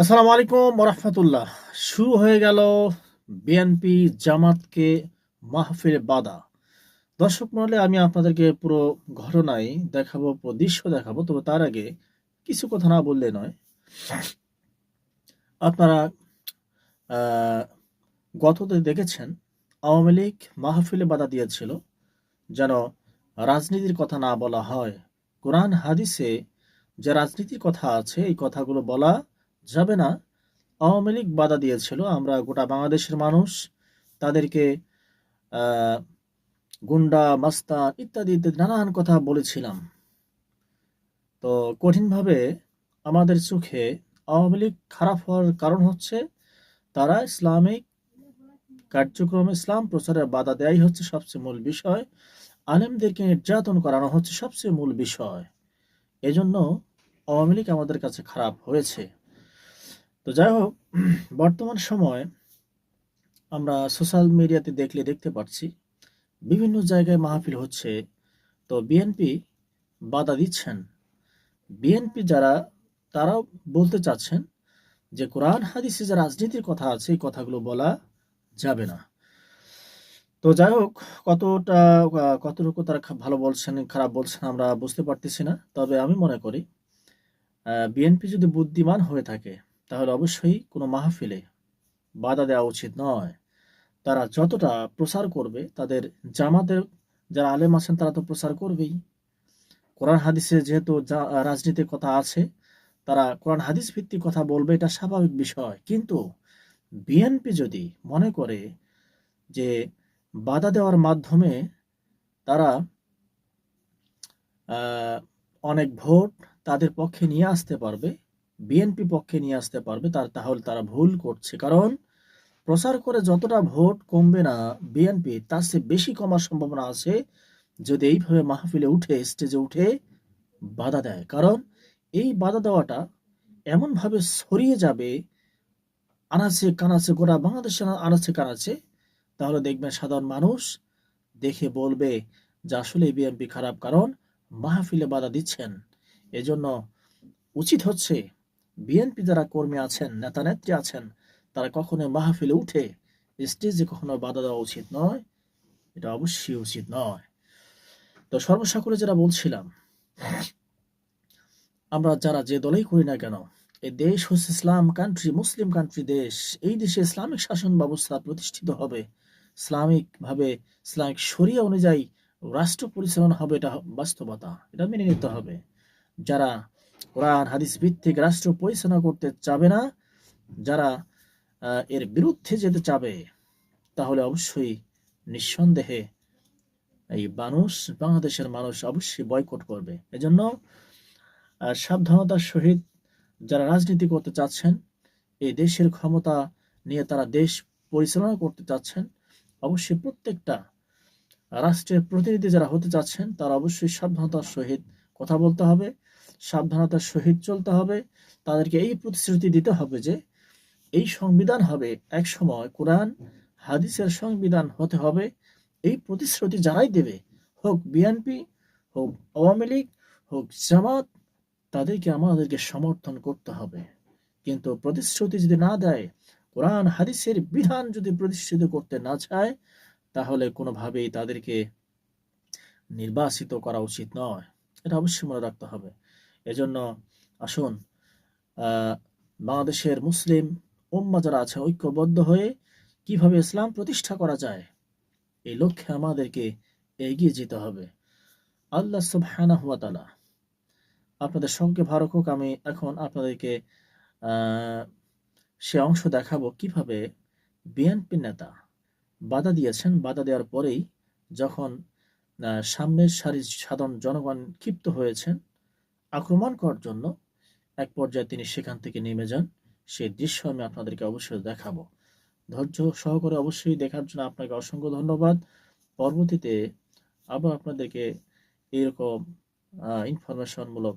আসসালামু আলাইকুম রহমতুল্লাহ শুরু হয়ে গেল বিএনপি জামাতকে মাহফিল বাদা দর্শক মহলে আমি আপনাদেরকে পুরো ঘটনায় দেখাবো, পুরো দৃশ্য দেখাবো, তবে তার আগে কিছু কথা না বললে নয়। আপনারা গততে দেখেছেন, আওয়ামী লীগ মাহফিলে বাধা দিয়েছিল। যেন রাজনীতির কথা না বলা হয়। কোরআন হাদিসে যে রাজনীতির কথা আছে, এই কথাগুলো বলা যাবে না। আওয়ামী লীগ বাধা দিয়েছিল, আমরা গোটা বাংলাদেশের মানুষ তাদেরকে গুন্ডা মাস্তান ইত্যাদি ইত্যাদি নানান কথা বলেছিলাম। তো কঠিনভাবে আমাদের চোখে আওয়ামী লীগ খারাপ হওয়ার কারণ হচ্ছে তারা ইসলামিক কার্যক্রমে ইসলাম প্রচারে বাধা দেয়াই হচ্ছে সবচেয়ে মূল বিষয়। আলেমদেরকে নির্যাতন করানো হচ্ছে সবচেয়ে মূল বিষয়। এজন্য আওয়ামী লীগ আমাদের কাছে খারাপ হয়েছে। তো যাই হোক, বর্তমান সময় আমরা সোশ্যাল মিডিয়াতে দেখলে দেখতে পাচ্ছি, বিভিন্ন জায়গায় মাহফিল হচ্ছে। তো বিএনপি বাধা দিচ্ছেন। বিএনপি যারা, তারাও বলতে চাচ্ছেন যে, কোরআন, হাদিসে যে রাজনীতির কথা আছে, এই কথাগুলো বলা যাবে না। তো যাই হোক, কতটা কতটুকু তারা ভালো বলছেন, খারাপ বলছেন আমরা বুঝতে পারতেছি না। তবে আমি মনে করি বিএনপি যদি বুদ্ধিমান হয়ে থাকে, তাহলে অবশ্যই কোনো মাহফিলে বাধা দেওয়া উচিত নয়। তারা যতটা প্রচার করবে, তাদের জামাতের যারা আলেম আছেন, তারা তো প্রচার করবেই। কোরআন হাদিসে যেহেতু রাজনীতির কথা আছে, তারা কোরআন হাদিস ভিত্তিক কথা বলবে, এটা স্বাভাবিক বিষয়। কিন্তু বিএনপি যদি মনে করে যে বাধা দেওয়ার মাধ্যমে তারা অনেক ভোট তাদের পক্ষে নিয়ে আসতে পারবে, বিএনপি পক্ষে নিয়ে আসতে পারবে, তার তাহলে তারা ভুল করছে। কারণ প্রচার করে যতটা ভোট কমবে না বিএনপি, তার চেয়ে বেশি কমার সম্ভাবনা আছে যদি এইভাবে মাহফিলে উঠে স্টেজে উঠে বাধা দেয়। কারণ এই বাধা দেওয়াটা এমনভাবে ছড়িয়ে যাবে আনাচে কানাচে গোটা বাংলাদেশের আনাচে কানাচে, তাহলে দেখবেন সাধারণ মানুষ দেখে বলবে যে আসলে বিএনপি খারাপ কারণ মাহফিলে বাধা দিচ্ছেন। এজন্য উচিত হচ্ছে বিএনপি যারা কর্মী আছেন, নেতা নেত্রী আছেন, তারা কখনো মাহফিলে উঠে স্টেজে কখনো বাধা দেওয়া উচিত নয়, এটা অবশ্যই উচিত নয়। তো সর্বসাকুলে যেটা বলছিলাম, আমরা যারা যে দলেই করি না কেন এই দেশ হচ্ছে ইসলাম কান্ট্রি মুসলিম কান্ট্রি দেশ। এই দেশে ইসলামিক শাসন ব্যবস্থা প্রতিষ্ঠিত হবে। ইসলামিক ভাবে ইসলামিক শরিয়া অনুযায়ী রাষ্ট্র পরিচালনা হবে, এটা বাস্তবতা। এটা মেনে নিতে হবে। যারা কোরআন, হাদিস ভিত্তিক রাষ্ট্র পরিচালনা করতে চাবে না, যারা এর বিরুদ্ধে যেতে চাবে, তাহলে অবশ্যই নিঃসন্দেহে এই মানুষ, বাংলাদেশের মানুষ অবশ্যই বয়কট করবে। এজন্য সাবধানতার সহিত যারা রাজনীতি করতে চাচ্ছেন, এই দেশের ক্ষমতা নিয়ে তারা দেশ পরিচালনা করতে চাচ্ছেন, অবশ্যই প্রত্যেকটা রাষ্ট্রের প্রতিনিধি যারা হতে চাচ্ছেন, তারা অবশ্যই সাবধানতার সহিত কথা বলতে হবে, সাবধানতার সহিত চলতে হবে। তাদেরকে এই প্রতিশ্রুতি দিতে হবে যে, এই সংবিধান হবে এক সময় কোরআন, হাদিসের সংবিধান হতে হবে। এই প্রতিশ্রুতি যারাই দেবে, হোক বিএনপি, হোক আওয়ামী লীগ, হোক জামাত তাদেরকে আমাদেরকে সমর্থন করতে হবে। কিন্তু প্রতিশ্রুতি যদি না দেয়, কোরআন, হাদিসের বিধান যদি প্রতিষ্ঠিত করতে না চায়, তাহলে কোনোভাবেই তাদেরকে নির্বাসিত করা উচিত নয়। এটা অবশ্যই মনে রাখতে হবে। এজন্য আসুন বাংলাদেশের মুসলিম উম্মা যারা আছে, ঐক্যবদ্ধ হয়ে কীভাবে ইসলাম প্রতিষ্ঠা করা যায়, এই লক্ষ্যে আমাদেরকে এগিয়ে যেতে হবে। আল্লাহ সুবহানাহু ওয়া তাআলা আপনাদের সঙ্গে ভালো হোক, আমি এখন আপনাদেরকে সে অংশ দেখাবো কীভাবে বিএনপি নেতা বাধা দিয়েছেন। বাধা দেওয়ার পরেই যখন সামনের সারি সাধারণ জনগণ ক্ষিপ্ত হয়েছেন আক্রমণ করার জন্য, এক পর্যায়ে তিনি সেখান থেকে নেমে যান। সেই দৃশ্য আমি আপনাদেরকে অবশ্যই দেখাবো। ধৈর্য সহকারে অবশ্যই দেখার জন্য আপনাকে অসংখ্য ধন্যবাদ। পরবর্তীতে আবার আপনাদেরকে এরকম ইনফরমেশন মূলক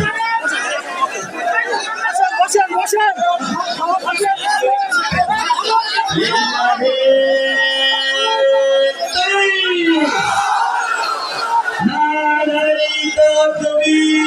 আসেন